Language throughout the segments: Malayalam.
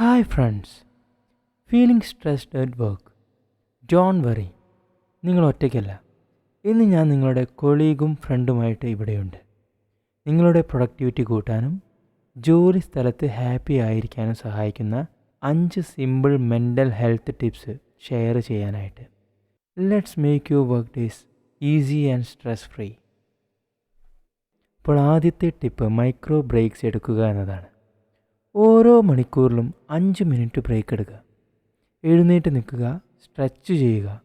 Hi friends feeling stressed at work don't worry നിങ്ങൾ ഒറ്റയ്ക്കല്ല. ഇന്ന് ഞാൻ നിങ്ങളുടെ കൊളീഗും ഫ്രണ്ടുമായിട്ട് ഇവിടെയുണ്ട്. നിങ്ങളുടെ പ്രൊഡക്ടിവിറ്റി കൂട്ടാനും ജോലി സ്ഥലത്ത് ഹാപ്പി ആയിരിക്കാനും സഹായിക്കുന്ന അഞ്ച് simple mental health tips share ചെയ്യാനായിട്ട്. Let's make your work days easy and stress free ഇപ്പോൾ ആദ്യത്തെ ടിപ്പ് മൈക്രോ ബ്രേക്സ് എടുക്കുക എന്നതാണ്. ഓരോ മണിക്കൂറിലും അഞ്ച് മിനിറ്റ് ബ്രേക്ക് എടുക്കുക. എഴുന്നേറ്റ് നിൽക്കുക സ്ട്രെച്ച് ചെയ്യുക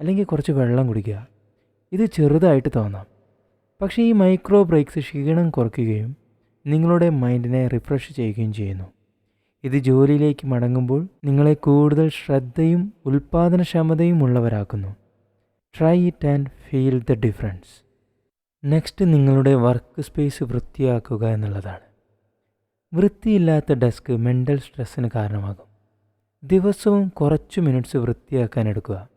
അല്ലെങ്കിൽ കുറച്ച് വെള്ളം കുടിക്കുക. ഇത് ചെറുതായിട്ട് തോന്നാം. പക്ഷേ ഈ മൈക്രോ ബ്രേക്സ് ക്ഷീണം കുറയ്ക്കുകയും നിങ്ങളുടെ മൈൻഡിനെ റിഫ്രഷ് ചെയ്യുകയും ചെയ്യുന്നു. ഇത് ജോലിയിലേക്ക് മടങ്ങുമ്പോൾ നിങ്ങളെ കൂടുതൽ ശ്രദ്ധയും ഉൽപ്പാദനക്ഷമതയും ഉള്ളവരാക്കുന്നു. Try it and feel the difference next നിങ്ങളുടെ വർക്ക് സ്പേസ് വൃത്തിയാക്കുക എന്നുള്ളതാണ്. വൃത്തിയില്ലാത്ത ഡെസ്ക് മെന്റൽ സ്ട്രെസ്സിന് കാരണമാകും. ദിവസവും കുറച്ച് മിനിറ്റ്സ് വൃത്തിയാക്കാൻ എടുക്കുക.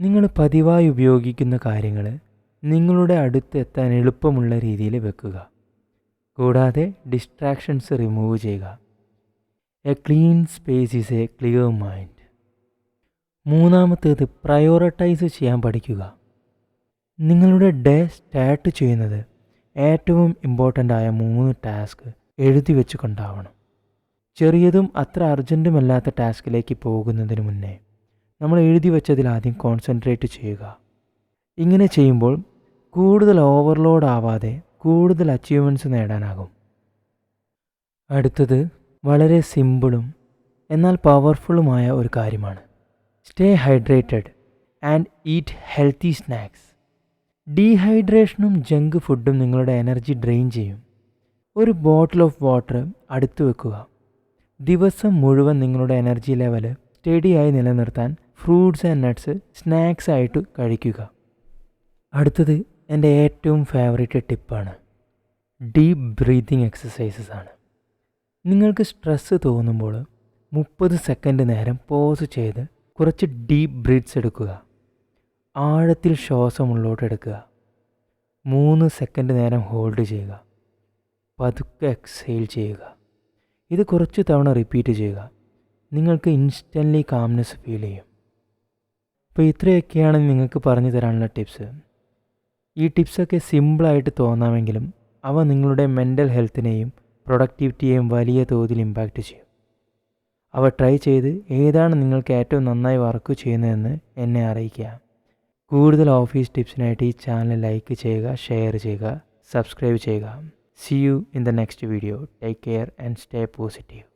നിങ്ങൾ പതിവായി ഉപയോഗിക്കുന്ന കാര്യങ്ങൾ നിങ്ങളുടെ അടുത്ത് എത്താൻ എളുപ്പമുള്ള രീതിയിൽ വെക്കുക. കൂടാതെ ഡിസ്ട്രാക്ഷൻസ് റിമൂവ് ചെയ്യുക. A clean space is a clear mind മൂന്നാമത്തേത് പ്രയോറിറ്റൈസ് ചെയ്യാൻ പഠിക്കുക. നിങ്ങളുടെ ഡേ സ്റ്റാർട്ട് ചെയ്യുന്നത് ഏറ്റവും ഇമ്പോർട്ടന്റ് ആയ മൂന്ന് ടാസ്ക് എഴുതി വെച്ചുകൊണ്ടാവണം. ചെറിയതും അത്ര അർജന്റുമല്ലാത്ത ടാസ്കിലേക്ക് പോകുന്നതിന് മുന്നേ നമ്മൾ എഴുതി വെച്ചതിൽ ആദ്യം കോൺസെൻട്രേറ്റ് ചെയ്യുക. ഇങ്ങനെ ചെയ്യുമ്പോൾ കൂടുതൽ ഓവർലോഡ് ആവാതെ കൂടുതൽ അച്ചീവ്മെന്റ്സ് നേടാനാകും. അടുത്തത് വളരെ സിമ്പിളും എന്നാൽ പവർഫുള്ളുമായ ഒരു കാര്യമാണ്. Stay hydrated and eat healthy snacks. ഡീഹൈഡ്രേഷനും junk ഫുഡും നിങ്ങളുടെ എനർജി ഡ്രെയിൻ ചെയ്യും. ഒരു ബോട്ടിൽ ഓഫ് വാട്ടർ അടുത്ത് വെക്കുക. ദിവസം മുഴുവൻ നിങ്ങളുടെ എനർജി ലെവൽ സ്റ്റഡിയായി നിലനിർത്താൻ ഫ്രൂട്ട്സ് ആൻഡ് നട്ട്സ് സ്നാക്സ് ആയിട്ട് കഴിക്കുക. അടുത്തത് എന്റെ ഏറ്റവും ഫേവറേറ്റ് ടിപ്പാണ് ഡീപ്പ് ബ്രീതിങ് എക്സസൈസസ് ആണ്. നിങ്ങൾക്ക് സ്ട്രെസ്സ് തോന്നുമ്പോൾ മുപ്പത് സെക്കൻഡ് നേരം പോസ് ചെയ്ത് കുറച്ച് ഡീപ്പ് ബ്രീത്ത്സ് എടുക്കുക. ആഴത്തിൽ ശ്വാസം ഉള്ളോട്ട് എടുക്കുക. മൂന്ന് സെക്കൻഡ് നേരം ഹോൾഡ് ചെയ്യുക. പതുക്കെ എക്സൈൽ ചെയ്യുക. ഇത് കുറച്ച് തവണ റിപ്പീറ്റ് ചെയ്യുക. നിങ്ങൾക്ക് ഇൻസ്റ്റന്റ്ലി കാംനെസ് ഫീൽ ചെയ്യും. അപ്പോൾ ഇത്രയൊക്കെയാണ് നിങ്ങൾക്ക് പറഞ്ഞു തരാനുള്ള ടിപ്സ് ഈ ടിപ്സൊക്കെ സിമ്പിളായിട്ട് തോന്നാമെങ്കിലും അവ നിങ്ങളുടെ മെന്റൽ ഹെൽത്തിനെയും പ്രൊഡക്ടിവിറ്റിയെയും വലിയ തോതിൽ ഇമ്പാക്റ്റ് ചെയ്യും. അവ ട്രൈ ചെയ്ത് ഏതാണ് നിങ്ങൾക്ക് ഏറ്റവും നന്നായി വർക്ക് ചെയ്യുന്നതെന്ന് എന്നെ അറിയിക്കുക. കൂടുതൽ ഓഫീസ് ടിപ്സിനായിട്ട് ഈ ചാനൽ ലൈക്ക് ചെയ്യുക ഷെയർ ചെയ്യുക സബ്സ്ക്രൈബ് ചെയ്യുക. See you in the next video. Take care and stay positive.